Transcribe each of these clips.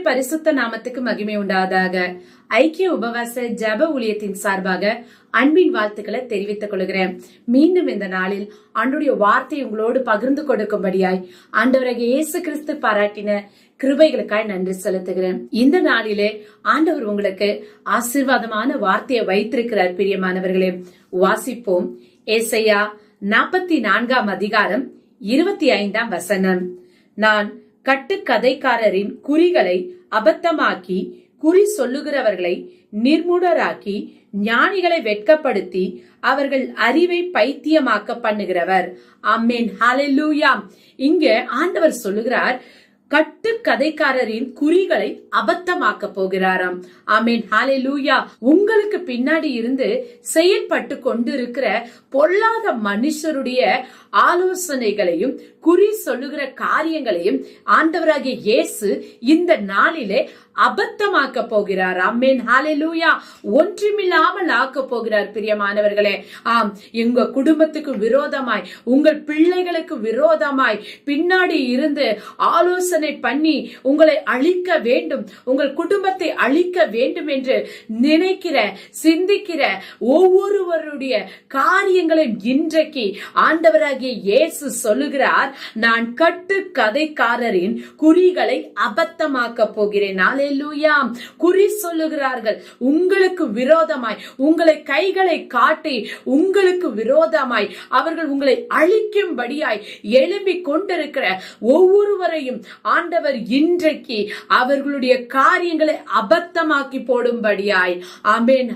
கத்தருடைய பரிசுத்த நாமத்துக்கு மகிமை உண்டாதாக ஐக்கிய உபவாச ஜப ஊழியத்தின் சார்பாக அன்பின் வாழ்த்துக்களை தெரிவித்துக் கொள்கிறேன். மீண்டும் இந்த நாளில் ஆண்டுடைய வார்த்தை உங்களோடு பகிர்ந்து கொடுக்கும்படியாய் ஆண்டவராக இயேசு கிறிஸ்து பாராட்டின கிருபைகளுக்காய் நன்றி செலுத்துகிறேன். இந்த நாளிலே ஆண்டவர் உங்களுக்கு ஆசீர்வாதமான வார்த்தையை வைத்திருக்கிறார் பிரியமானவர்களே. வாசிப்போம். ஏசையா நாற்பத்தி நான்காம் அதிகாரம் இருபத்தி ஐந்தாம் வசனம். நான் கட்டுக்கதைக்காரரின் குறிகளை அபத்தமாக்கி குறி சொல்லுகிறவர்களை நிர்மூடராக்கி ஞானிகளை வெட்கப்படுத்தி அவர்கள் அறிவை பைத்தியமாக்க பண்ணுகிறவர். அம்மேன் ஹalleluya. இங்க ஆண்டவர் சொல்லுகிறார் கட்டு கதைக்காரரின் குறிகளை அபத்தமாக்க போகிறாராம். ஆமீன். லூயா உங்களுக்கு பின்னாடி இருந்து செயல்பட்டு கொண்டிருக்கிற பொல்லாத மனுஷருடைய ஆலோசனைகளையும் குறி சொல்லுகிற காரியங்களையும் ஆண்டவராகிய இயேசு இந்த நாளிலே அபத்தமாக்க போகிறார். அம்மேன் ஹாலெலூயா ஒன்றுமில்லாமல் ஆக்க போகிறார் பிரியமானவர்களே. ஆம் எங்க குடும்பத்துக்கு விரோதமாய் உங்கள் பிள்ளைகளுக்கு விரோதமாய் பின்னாடி இருந்து ஆலோசனை பண்ணி உங்களை அழிக்க வேண்டும் உங்கள் குடும்பத்தை அழிக்க வேண்டும் என்று நினைக்கிற சிந்திக்கிற ஒவ்வொருவருடைய காரியங்களை இன்றைக்கு ஆண்டவராகிய இயேசு சொல்லுகிறார் நான் கட்டு கதைக்காரரின் குறிகளை அபத்தமாக்க போகிறேன். அல்லேலூயா குறி சொல்லுகிறார்கள். உங்களுக்கு விரோதமாய் உங்களை கைகளை காட்டி உங்களுக்கு விரோதமாய் அவர்கள் உங்களை அழிக்கும்படியாய் எழும்பி கொண்டிருக்கிற ஒவ்வொருவரையும் ஆண்டவர் இன்றைக்கு அவர்களுடைய காரியங்களை அபத்தமாக்கி போடும்படியாய். ஆமேன்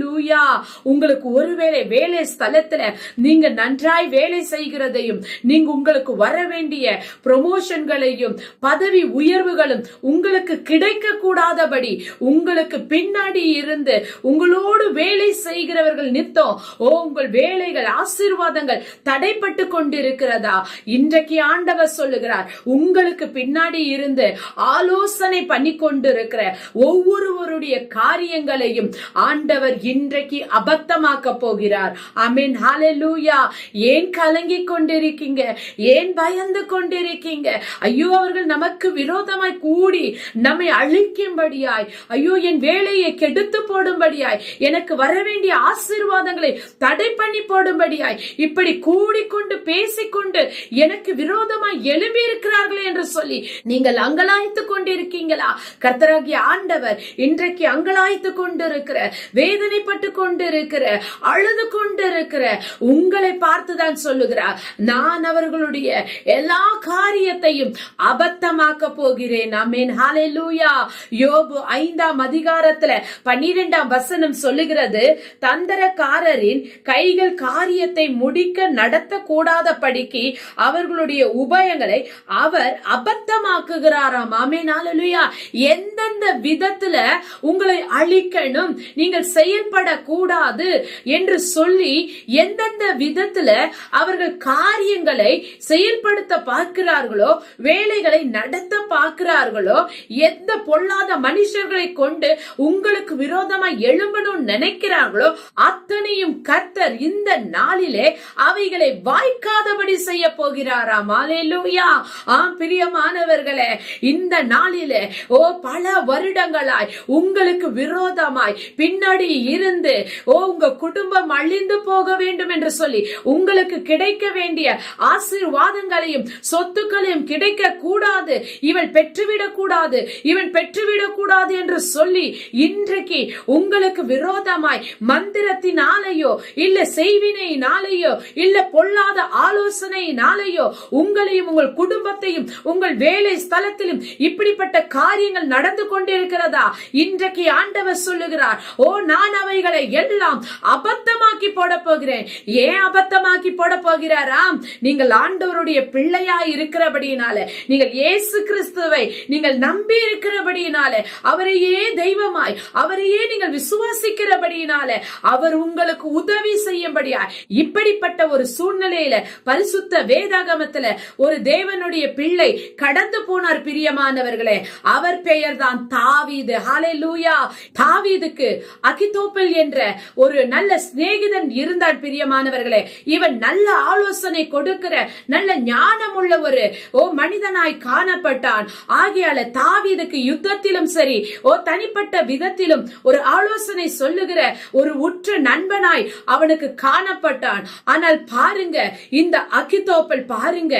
லூயா உங்களுக்கு ஒருவேளை வேலை ஸ்தலத்துல நீங்க நன்றாய் வேலை செய்கிறதையும் நீங்க உங்களுக்கு வர வேண்டிய ப்ரொமோஷன்களையும் பதவி உயர்வுகளும் உங்களுக்கு கிடைக்க கூடாதபடி உங்களுக்கு பின்னாடி இருந்து உங்களோடு வேலை செய்கிறவர்கள் நித்தம். ஓ உங்கள் வேலைகள் ஆசீர்வாதங்கள் தடைப்பட்டு கொண்டிருக்கிறதா? இன்றைக்கு ஆண்டவர் சொல்லுகிறார் உங்களுக்கு பின்னாடி இருந்து ஆலோசனை பண்ணி கொண்டிருக்கிற ஒவ்வொருவருடைய காரியங்களையும் ஆண்டவர் இன்றைக்கு அபத்தமாக்க போகிறார். அமீன் ஹalleluya. ஏன் கலங்கி கொண்டிருக்கீங்க? ஏன் பயந்து கொண்டிருக்கீங்க? ஐயோ அவர்கள் நமக்கு விரோதமாய் கூடி நம்மை அழி அழிக்கும்படியாய் ஐயோ என் வேலையை கெடுத்து போடும்படியாய். எனக்கு வர வேண்டிய ஆசீர்வாதங்களை தடை பண்ணி போடும்படியாய். இப்படி கூடிக்கொண்டு பேசிக்கொண்டு எனக்கு விரோதமாய் எழும்பி இருக்கிறார்களே என்று சொல்லி நீங்கள் அங்கலாய்த்து கொண்டிருக்கீங்களா? கர்த்தராகிய ஆண்டவர் இன்றைக்கு அங்கலாய்த்து கொண்டிருக்கிற வேதனைப்பட்டு கொண்டிருக்கிற அழுது கொண்டிருக்கிற உங்களை பார்த்துதான் சொல்லுகிறார். நான் அவர்களுடைய எல்லா காரியத்தையும் அபத்தமாக்க போகிறேன். அமேன் ஹாலே லூயா யோபு ஐந்தாம் அதிகாரத்துல பன்னிரெண்டாம் வசனம் சொல்லுகிறது தந்தரக்காரரின் கைகள் காரியத்தை முடிக்க நடத்த கூடாத படிக்கு அவர்களுடைய உபயங்களை அவர் அபத்தமாக்குகிறாராம். ஆமேன். எந்தெந்த விதத்துல உங்களை அழிக்கணும் நீங்கள் செயல்படக்கூடாது என்று சொல்லி எந்தெந்த விதத்துல அவர்கள் காரியங்களை செயல்படுத்த பார்க்கிறார்களோ வேலைகளை நடத்த பார்க்கிறார்களோ எந்த பொ பொல்லாத மனுஷர்களை கொண்டு உங்களுக்கு விரோதமா எழும்பணும் நினைக்கிறார்களோ அத்தனையும் கர்த்தர் இந்த நாளிலே அவைகளை வாய்க்காதபடி செய்ய போகிறாராம். அலேலூயா ஆம் பிரியமானவர்களே இந்த நாளிலே ஓ பல வருடங்களாய் உங்களுக்கு விரோதமாய் பின்னாடி இருந்து ஓ உங்க குடும்பம் அழிந்து போக வேண்டும் என்று சொல்லி உங்களுக்கு கிடைக்க வேண்டிய ஆசீர்வாதங்களையும் சொத்துக்களையும் கிடைக்க கூடாது. இவன் பெற்றுவிடக் கூடாது. இவன் பெற்று கூடாது என்று சொல்லி இன்றைக்கு உங்களுக்கு விரோதமாய் மந்திரத்தினாலேயோ இல்ல செய்வினையினாலேயோ இல்ல பொல்லாத ஆலோசனையினாலேயோ உங்களையும் உங்கள் குடும்பத்தையும் உங்கள் வேலை ஸ்தலத்திலும் இப்படிப்பட்ட காரியங்கள் நடந்து கொண்டிருக்கிறதா? இன்றைக்கு ஆண்டவர் சொல்லுகிறார் ஓ நான் அவைகளை எல்லாம் அபத்தமாக்கி போட போகிறேன் ஏன் அபத்தமாக்கி போட போகிறாராம் நீங்கள் ஆண்டவருடைய பிள்ளையா இருக்கிறபடியினால நீங்கள் இயேசு கிறிஸ்துவை நீங்கள் நம்பி இருக்கிறபடி விசுவாசிக்கிறபடியினால அவரையே தெய்வமாய் அவரையே நீங்கள் விசுவாசிக்கிறபடியினால அவர் உங்களுக்கு உதவி செய்யும்படியா இப்படிப்பட்ட ஒரு சூழ்நிலையில பரிசுத்த வேதாகமத்துல ஒரு தேவனுடைய பிள்ளை கடந்து போனார் பிரியமானவர்களே. அவர் பெயர் தான் தாவீது. ஹாலே லூயா தாவீதுக்கு அகிதோப்பல் என்ற ஒரு நல்ல சிநேகிதன் இருந்தார் பிரியமானவர்களே. இவன் நல்ல ஆலோசனை கொடுக்கிற நல்ல ஞானம் உள்ள ஒரு ஓ மனிதனாய் காணப்பட்டான். ஆகையால தாவீதுக்கு யுத்த யுத்தத்திலும் சரி ஓ தனிப்பட்ட விதத்திலும் ஒரு ஆலோசனை சொல்லுகிற ஒரு உற்ற நண்பனாய் அவனுக்கு காணப்பட்டான். ஆனால் பாருங்க இந்த அகிதோப்பல் பாருங்க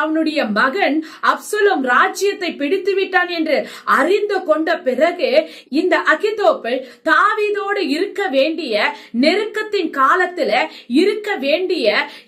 அவனுடைய மகன் அப்சலோம் ராஜ்யத்தை பிடித்து விட்டான் என்று அறிந்து கொண்ட பிறகு இந்த அகிதோப்பல் தாவீதோடு இருக்க வேண்டிய நெருக்கத்தின் காலத்துல இருக்க வேண்டிய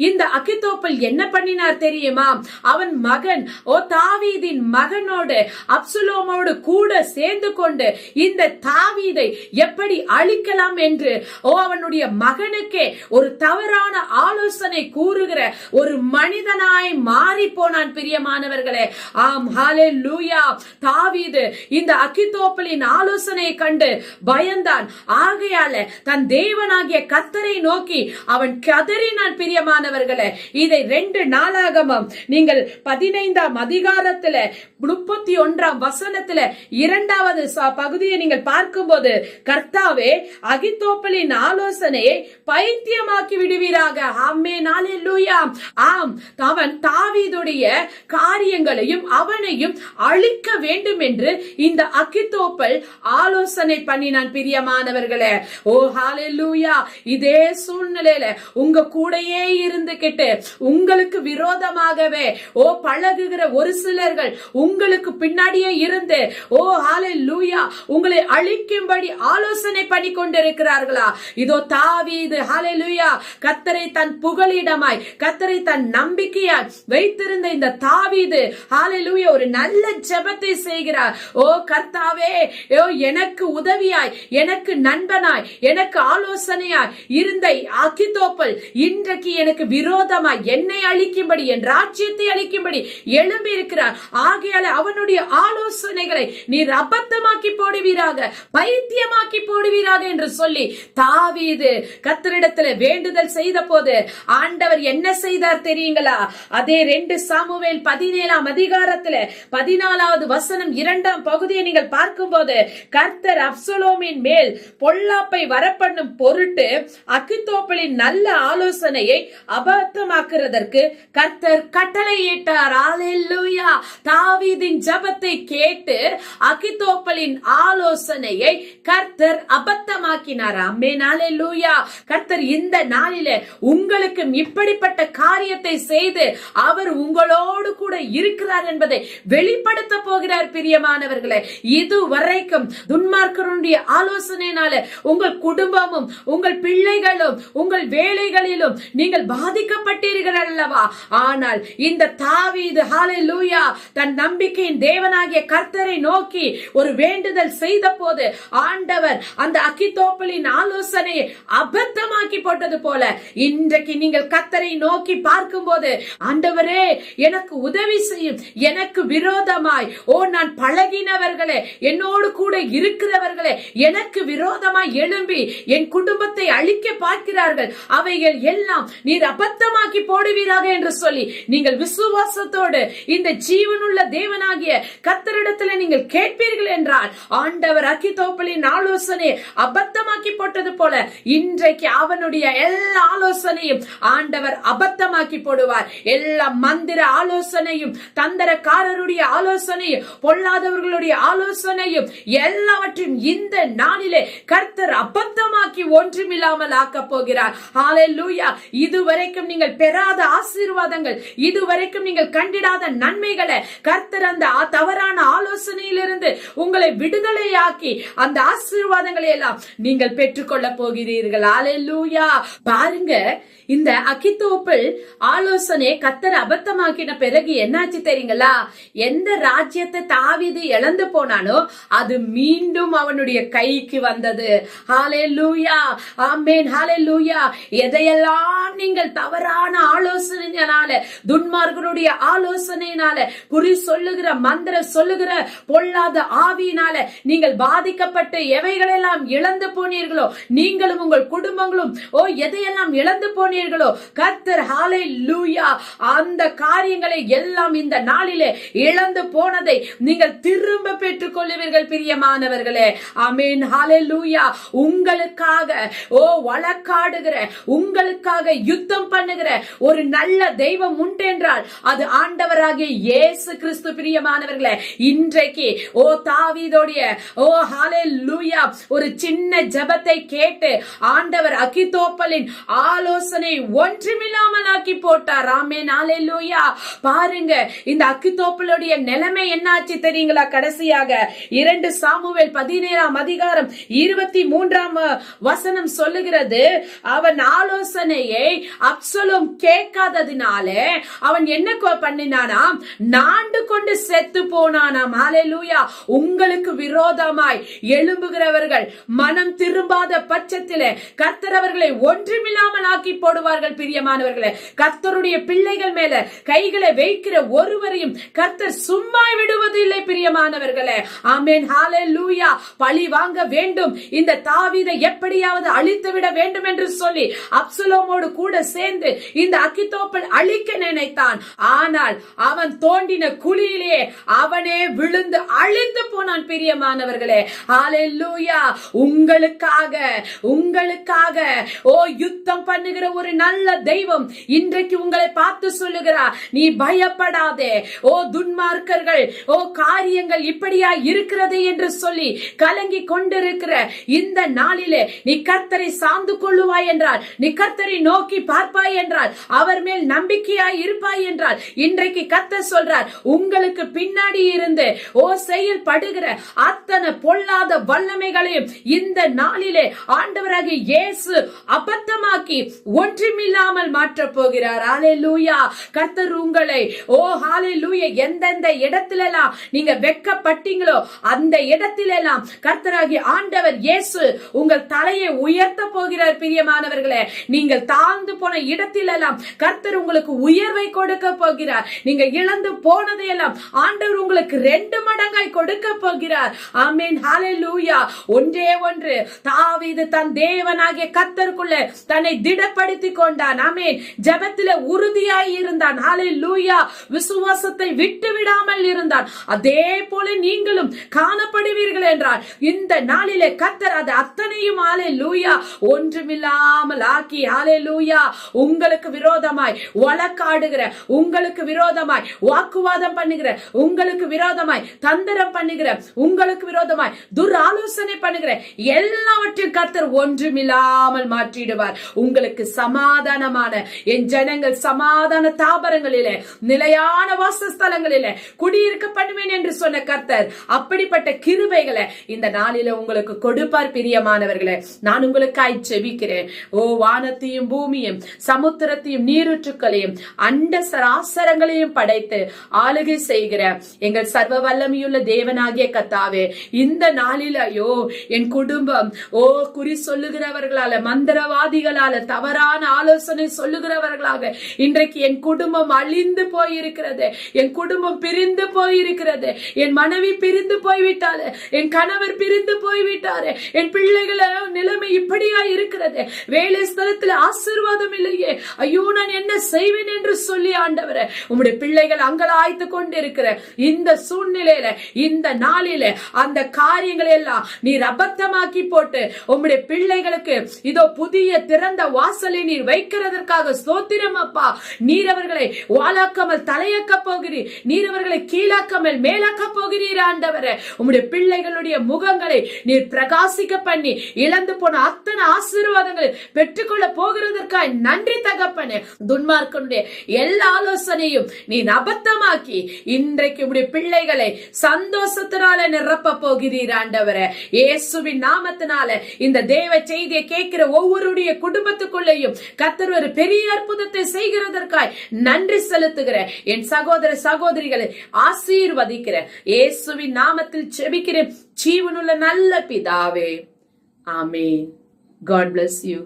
இந்த அகிதோப்பல் என்ன பண்ணினார் தெரியுமா? அவன் மகன் ஓ தாவீதின் மகனோடு அப்சுலோமோடு கூட சேர்ந்து கொண்டு இந்த தாவீதை எப்படி அழிக்கலாம் என்று ஓ அவனுடைய மகனுக்கே ஒரு தவறான ஆலோசனை கூறுகிற ஒரு மனிதனாய் மாறி போனான் பிரியமானவர்களே. ஆம் ஹாலே லூயா தாவீது இந்த அக்கித்தோப்பலின் ஆலோசனையை கண்டு பயந்தான். ஆகையால தன் தேவனாகிய கத்தரை நோக்கி அவன் கதறினான் பிரியமானவர்களே. இதை ரெண்டு நாளாகமம் நீங்கள் பதினைந்தாம் அதிகாரத்துல முப்பத்தி ஒன்றாம் வசனத்துல இரண்டாவது பகுதியை நீங்கள் பார்க்கும்போது கர்த்தாவே அகித்தோப்பலின் ஆலோசனையை பைத்தியமாக்கி விடுவீராக. ஆமே நாளே லூயா ஆம் அவன் தாவீதுடைய காரியங்களையும் அவனையும் அழிக்க வேண்டும் என்று இந்த அகித்தோப்பல் ஆலோசனை பண்ணினான் பிரியமானவர்களே. ஓ ஹalleluya. இதே சூழ்நிலையில உங்க கூடயே இருந்துகிட்டு உங்களுக்கு விரோதமாகவே ஓ பழகுகிற ஒரு சிலர்கள் உங்களுக்கு பின்னாடியே இருந்து ஓ ஹalleluya. உங்களை அழிக்கும்படி ஆலோசனை பண்ணி கொண்டிருக்கிறார்களா இதோ தாவீது ஹalleluya. கத்தரை தன் புகழிடமாய் கத்தரை தன் நம்பிக்கையாய் வைத்திருந்த இந்த தாவீது லூயா ஒரு நல்ல ஜெபத்தை செய்கிறார். ஓ கர்த்தாவே ஓ எனக்கு உதவியாய் எனக்கு நண்பனாய் எனக்கு ஆலோசனையாய் இருந்த அகிதோப்பல் இன்றைக்கு எனக்கு விரோதமாய் என்னை அழிக்கும்படி என் ராஜ்யத்தை அழிக்கும்படி எழும்பி இருக்கிறார் ஆகையால அவனுடைய ஆலோசனைகளை அவர்களை நீர் அபத்தமாக்கி போடுவீராக பைத்தியமாக்கி போடுவீராக என்று சொல்லி தாவீது கத்தரிடத்துல வேண்டுதல் செய்த போது ஆண்டவர் என்ன செய்தார் தெரியுங்களா? அதே ரெண்டு சாமுவேல் பதினேழாம் அதிகாரத்துல பதினாலாவது வசனம் இரண்டாம் பகுதியை நீங்கள் பார்க்கும்போது கர்த்தர் அப்சலோமின் மேல் பொல்லாப்பை வரப்பண்ணும் பொருட்டு அக்கித்தோப்பலின் நல்ல ஆலோசனையை அபத்தமாக்குறதற்கு கர்த்தர் கட்டளையிட்டார். அல்லேலூயா தாவீதின் ஜபத்தை கேட்டு பேர் அகிதோப்பலின் ஆலோசனையை கர்த்தர் அபத்தமாக்கினார். அம்மே நாளே லூயா கர்த்தர் இந்த நாளிலே உங்களுக்கும் இப்படிப்பட்ட காரியத்தை செய்து அவர் உங்களோடு கூட இருக்கிறார் என்பதை வெளிப்படுத்த போகிறார் பிரியமானவர்களே. இதுவரைக்கும் துன்மார்க்கருடைய ஆலோசனையினால உங்கள் குடும்பமும் உங்கள் பிள்ளைகளும் உங்கள் வேலைகளிலும் நீங்கள் பாதிக்கப்பட்டீர்கள் அல்லவா? ஆனால் இந்த தாவீது லூயா தன் நம்பிக்கையின் தேவனாகிய கர்த்தரை நோக்கி ஒரு வேண்டுதல் செய்த போது ஆண்டவர் அந்த அக்கித்தோப்பலின் ஆலோசனையை அபத்தமாக்கி போட்டது போல இன்றைக்கு நீங்கள் கத்தரை நோக்கி பார்க்கும்போது ஆண்டவரே எனக்கு உதவி செய்யும் எனக்கு விரோதமாய் ஓ நான் பழகினவர்களே என்னோடு கூட இருக்கிறவர்களே எனக்கு விரோதமாய் எழும்பி என் குடும்பத்தை அழிக்க பார்க்கிறார்கள். அவைகள் எல்லாம் நீர் அபத்தமாக்கி போடுவீராக என்று சொல்லி நீங்கள் விசுவாசத்தோடு இந்த ஜீவனுள்ள தேவனாகிய கத்தரிடத்துல நீங்க நீங்கள் கேட்பீர்கள் என்றால் ஆண்டவர் அக்கித்தோப்பலின் ஆலோசனை அபத்தமாக்கி போட்டது போல இன்றைக்கு அவனுடைய எல்லா ஆலோசனையும் ஆண்டவர் அபத்தமாக்கி போடுவார். எல்லா மந்திர ஆலோசனையும் தந்திரக்காரருடைய ஆலோசனையும் பொல்லாதவர்களுடைய ஆலோசனையும் எல்லாவற்றையும் இந்த நாளிலே கர்த்தர் அபத்தமாக்கி ஒன்றுமில்லாமல் ஆக்கப் போகிறார். ஹalleluya இதுவரைக்கும் நீங்கள் பெறாத ஆசீர்வாதங்கள் இதுவரைக்கும் நீங்கள் கண்டிடாத நன்மைகளை கர்த்தர் அந்த தவறான ஆலோசனை ஆலோசனையிலிருந்து உங்களை விடுதலையாக்கி அந்த ஆசீர்வாதங்களை எல்லாம் நீங்கள் பெற்றுக்கொள்ள போகிறீர்கள். ஹalleluya பாருங்க இந்த அகித்தோப்பில் ஆலோசனை கத்தர் அபத்தமாக்கின பிறகு என்னாச்சு தெரியுங்களா? எந்த ராஜ்யத்தை தாவிது இழந்து போனானோ அது மீண்டும் அவனுடைய கைக்கு வந்தது. ஹalleluya ஆமென் ஹalleluya எதையெல்லாம் நீங்கள் தவறான ஆலோசனையினால துன்மார்களுடைய ஆலோசனையினால குறி சொல்லுகிற மந்திர சொல்லுகிற பொல்லாத ஆவியினால நீங்கள் பாதிக்கப்பட்டு எவைகளெல்லாம் இழந்து போனீர்களோ நீங்களும் உங்கள் குடும்பங்களும் ஓ எதையெல்லாம் இழந்து போனீர்களோ கர்த்தர் ஹாலை லூயா அந்த காரியங்களை எல்லாம் இந்த நாளிலே இழந்து போனதை நீங்கள் திரும்ப பெற்றுக் கொள்ளுவீர்கள் பிரியமானவர்களே. அமீன் ஹாலே லூயா உங்களுக்காக ஓ வழக்காடுகிற உங்களுக்காக யுத்தம் பண்ணுகிற ஒரு நல்ல தெய்வம் உண்டென்றால் அது ஆண்டவராகிய இயேசு கிறிஸ்து பிரியமானவர்களே. இன்றைக்கு இன்றைக்கு ஓ தாவீதோடைய ஓ ஹாலே லூயா ஒரு சின்ன ஜபத்தை கேட்டு ஆண்டவர் அகிதோப்பலின் ஆலோசனை ஒன்றுமில்லாமல் ஆக்கி போட்டார். ஆமென் நாளே லூயா பாருங்க இந்த அக்கித்தோப்பலுடைய நிலைமை என்னாச்சு தெரியுங்களா? கடைசியாக இரண்டு சாமுவேல் பதினேழாம் அதிகாரம் இருபத்தி மூன்றாம் வசனம் சொல்லுகிறது அவன் ஆலோசனையை அப்சலும் கேட்காததினாலே அவன் என்ன பண்ணினானா நாண்டு கொண்டு செத்து போனானாம். ஹலெலூயா உங்களுக்கு விரோதமாய் எழும்புகிறவர்கள் மனம் திரும்பாத பட்சத்திலே கர்த்தர் அவர்களை ஒன்றுமில்லாமல் ஆக்கி போடுவார்கள் பிரியமானவர்களே. கர்த்தருடைய பிள்ளைகள் மேல கைகளை வைக்கிற ஒருவரையும் கர்த்தர் சும்மா விடுவதில்லை பிரியமானவர்களே. ஆமேன். ஹalleluya பழி வாங்க வேண்டும். இந்த தாவீதை எப்படியாவது அழித்து விட வேண்டும் என்று சொல்லி அப்சலோமோடு கூட சேர்ந்து இந்த அக்கித்தோப்பல் அழிக்க நினைத்தான். ஆனால் அவன் தோண்டின குழியிலே அவனே விழுந்து அழிந்து போனான் பிரியமானவர்களே. ஹalleluya. உங்களுக்காக உங்களுக்காக. ஓ யுத்தம் பண்ணுகிற ஒரு நல்ல தெய்வம் இன்றைக்கு உங்களை பார்த்து சொல்லுகிறா நீ பயப்படாதே. ஓ துன்மார்க்கர்கள் ஓ காரியங்கள் இப்படியா இருக்கிறது என்று சொல்லி கலங்கி கொண்டிருக்கிற இந்த நாளிலே நீ கர்த்தரை சார்ந்து கொள்ளுவாய் என்றால் நீ கர்த்தரை நோக்கி பார்ப்பாய் என்றால் அவர் மேல் நம்பிக்கையாய் இருப்பாய் என்றால் இன்றைக்கு கர்த்தர் சொல்றார் உங்களுக்கு பின்னாடி இருந்து ஓ செயல்படுகிற அத்தனை பொல்லாத வல்லமைகளையும் இந்த நாளிலே ஆண்டவராக இயேசு அபத்தமாக்கி ஒன்றுமில்லாமல் மாற்றப் போகிறார். ஹalleluya. கர்த்தர் உங்களை ஓ ஹாலே லூயா எந்தெந்த இடத்திலெல்லாம் நீங்க வெக்கப்பட்டீங்களோ அந்த இடத்திலெல்லாம் கர்த்தராகி ஆண்டவர் இயேசு உங்கள் தலையை உயர்த்த போகிறார். பிரியமானவர்களே நீங்கள் தாழ்ந்து போன இடத்திலெல்லாம் கர்த்தர் உங்களுக்கு உயர்வை கொடுக்க போகிறார். நீங்க இழந்து போனதையெல்லாம் ஆண்டவர் உங்களுக்கு ரெண்டு மடங்காய் கொடுக்க போகிறார். ஆமென். ஹalleluya. ஒன்றே ஒன்று. தாவீது தன் தேவனாகிய கர்த்தருக்குள்ள தன்னை திடப்படுத்திக் கொண்டான். ஆமென். ஜெபத்திலே உறுதியாய் இருந்தான். ஹalleluya. விசுவாசத்தை விட்டு விடாமல் இருந்தான். அதே போல நீங்களும் காணப்படுவீர்கள் என்றால் இந்த நாளிலே கர்த்தர் அது அத்தனையும் ஹalleluya ஒன்றுமில்லாமல் ஆக்கி ஹalleluya உங்களுக்கு விரோதமாய் வழக்காடுகிற உங்களுக்கு விரோதமாய் வாக்குவாதம் பண்ணுகிற உங்களுக்கு விரோதமாய் தந்திரம் பண்ணுகிற உங்களுக்கு விரோதமாய் துராலோசனை பண்ணுகிற எல்லாவற்றையும் கர்த்தர் ஒன்றுமில்லாமல் மாற்றிடுவார். உங்களுக்கு சமாதானமான என் ஜனங்கள் சமாதான தாபரங்களிலே நிலையான வாசஸ்தலங்களிலே குடியிருக்க பண்ணுவேன் என்று சொன்ன கர்த்தர் அப்படிப்பட்ட கிருபைகளை இந்த நாளில உங்களுக்கு கொடுப்பார் பிரியமானவர்களே. நான் உங்களுக்காய் செவிக்கிறேன் ஓ வானத்தையும் பூமியும் சமுத்திரத்தையும் நீருற்றுக்களையும் அண்ட சராசரங்களையும் படைத்து ஆளுகை செய்கிற எங்கள் சர்வ வல்லமையுள்ள தேவனாகிய கத்தாவே இந்த நாளில் ஐயோ என் குடும்பம் ஓ குறி சொல்லுகிறவர்களால மந்திரவாதிகளால தவறான ஆலோசனை சொல்லுகிறவர்களாக இன்றைக்கு என் குடும்பம் அழிந்து போயிருக்கிறது என் குடும்பம் பிரிந்து போயிருக்கிறது என் மனைவி பிரிந்து போய்விட்டாரு என் கணவர் பிரிந்து போய்விட்டாரு என் பிள்ளைகள நிலைமை இப்படியா இருக்கிறது வேலை ஸ்தலத்துல ஆசிர்வாதம் இல்லையே ஐயோ நான் என்ன செய்வேன் என்று சொல்லி ஆண்டவரே உங்களுடைய பிள்ளைகள் அங்கலாய்த்து கொண்டிருக்கிற இந்த சூழ்நிலை சூழ்நிலையில இந்த நாளில அந்த காரியங்களை எல்லாம் நீர் அபத்தமாக்கி போட்டு உம்முடைய பிள்ளைகளுக்கு இதோ புதிய திறந்த வாசலை நீர் வைக்கிறதற்காக ஸ்தோத்திரம் அப்பா. நீர் அவர்களை வாழாக்காமல் தலையாக்க போகிறீர். நீர் அவர்களை கீழாக்காமல் மேலாக்க போகிறீர் ஆண்டவரே. உம்முடைய பிள்ளைகளுடைய முகங்களை நீர் பிரகாசிக்க பண்ணி இழந்து போன அத்தனை ஆசீர்வாதங்களை பெற்றுக்கொள்ள போகிறதற்காக நன்றி தகப்பனே. துன்மார்க்கனுடைய எல்லா ஆலோசனையும் நீ அபத்தமாக்கி இன்றைக்கு உடைய பிள்ளைகளை சந்தோஷத்தினால நிரப்ப போகிறீர் ஆண்டவரே. இயேசுவின் நாமத்தினால இந்த தேவ செய்தியை கேட்கிற ஒவ்வொருடைய குடும்பத்துக்குள்ளேயும் கத்தர் ஒரு பெரிய அற்புதத்தை செய்கிறதற்காய் நன்றி செலுத்துகிறேன் என் சகோதர சகோதரிகளை ஆசீர்வதிக்கிற இயேசுவின் நாமத்தில் செபிக்கிற ஜீவனுள்ள நல்ல பிதாவே. ஆமென். God bless you